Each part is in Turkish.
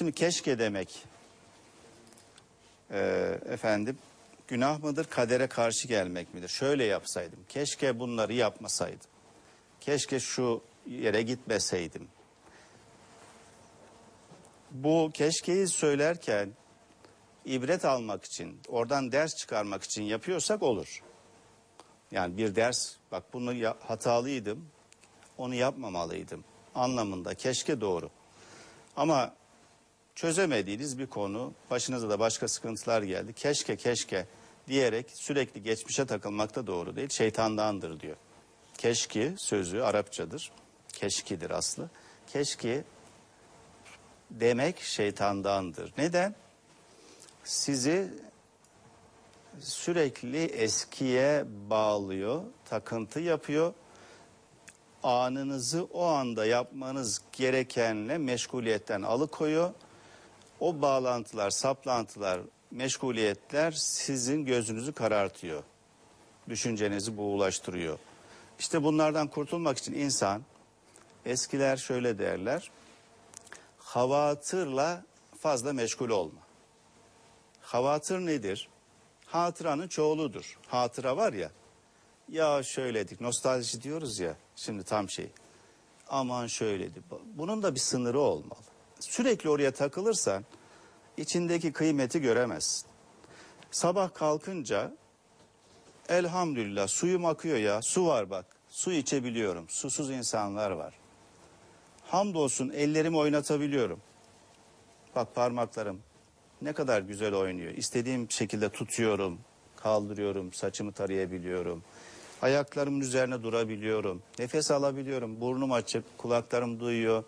Şimdi keşke demek e, efendim günah mıdır kadere karşı gelmek midir? Şöyle yapsaydım keşke bunları yapmasaydım. Keşke şu yere gitmeseydim. Bu keşkeyi söylerken ibret almak için, oradan ders çıkarmak için yapıyorsak olur. Yani bir ders, bak bunu ya- hatalıydım, onu yapmamalıydım anlamında keşke doğru. Ama çözemediğiniz bir konu, başınıza da başka sıkıntılar geldi. Keşke keşke diyerek sürekli geçmişe takılmak da doğru değil. Şeytandandır diyor. Keşke sözü Arapçadır. Keşkidir aslı. Keşke demek şeytandandır. Neden? Sizi sürekli eskiye bağlıyor, takıntı yapıyor. Anınızı o anda yapmanız gerekenle meşguliyetten alıkoyuyor. O bağlantılar, saplantılar, meşguliyetler sizin gözünüzü karartıyor. Düşüncenizi buğulaştırıyor. İşte bunlardan kurtulmak için insan eskiler şöyle derler. Havatırla fazla meşgul olma. Havatır nedir? Hatıranın çoğuludur. Hatıra var ya. Ya şöyledik. Nostalji diyoruz ya. Şimdi tam şey. Aman şöyledi. Bunun da bir sınırı olmalı. Sürekli oraya takılırsan içindeki kıymeti göremezsin. Sabah kalkınca elhamdülillah suyum akıyor ya. Su var bak. Su içebiliyorum. Susuz insanlar var. Hamdolsun ellerimi oynatabiliyorum. Bak parmaklarım ne kadar güzel oynuyor. İstediğim şekilde tutuyorum, kaldırıyorum, saçımı tarayabiliyorum. Ayaklarımın üzerine durabiliyorum. Nefes alabiliyorum. Burnum açık, kulaklarım duyuyor.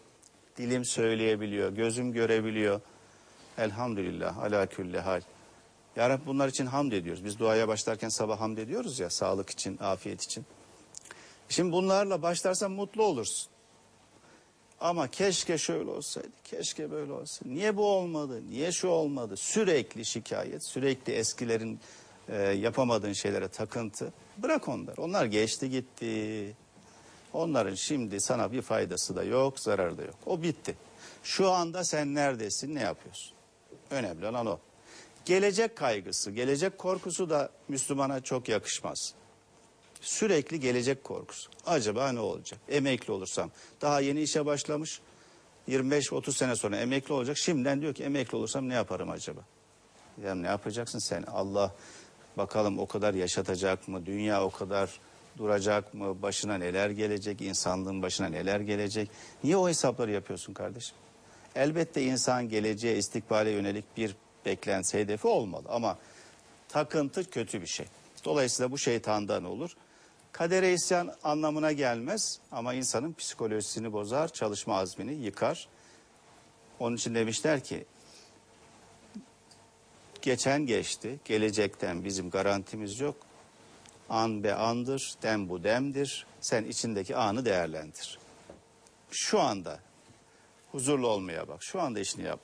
Dilim söyleyebiliyor, gözüm görebiliyor. Elhamdülillah ala külli hal. Ya Rabbi bunlar için hamd ediyoruz. Biz duaya başlarken sabah hamd ediyoruz ya sağlık için, afiyet için. Şimdi bunlarla başlarsan mutlu olursun. Ama keşke şöyle olsaydı, keşke böyle olsaydı. Niye bu olmadı, niye şu olmadı? Sürekli şikayet, sürekli eskilerin e, yapamadığın şeylere takıntı. Bırak onları, onlar geçti gitti. Onların şimdi sana bir faydası da yok, zararı da yok. O bitti. Şu anda sen neredesin, ne yapıyorsun? Önemli olan o. Gelecek kaygısı, gelecek korkusu da Müslümana çok yakışmaz. Sürekli gelecek korkusu. Acaba ne olacak? Emekli olursam. Daha yeni işe başlamış. 25-30 sene sonra emekli olacak. Şimdiden diyor ki emekli olursam ne yaparım acaba? Ya ne yapacaksın sen? Allah bakalım o kadar yaşatacak mı? Dünya o kadar duracak mı? Başına neler gelecek? İnsanlığın başına neler gelecek? Niye o hesapları yapıyorsun kardeşim? Elbette insan geleceğe, istikbale yönelik bir beklenti hedefi olmalı. Ama takıntı kötü bir şey. Dolayısıyla bu şeytandan olur. Kadere isyan anlamına gelmez ama insanın psikolojisini bozar, çalışma azmini yıkar. Onun için demişler ki geçen geçti, gelecekten bizim garantimiz yok. An be andır, dem bu demdir. Sen içindeki anı değerlendir. Şu anda huzurlu olmaya bak. Şu anda işini yap.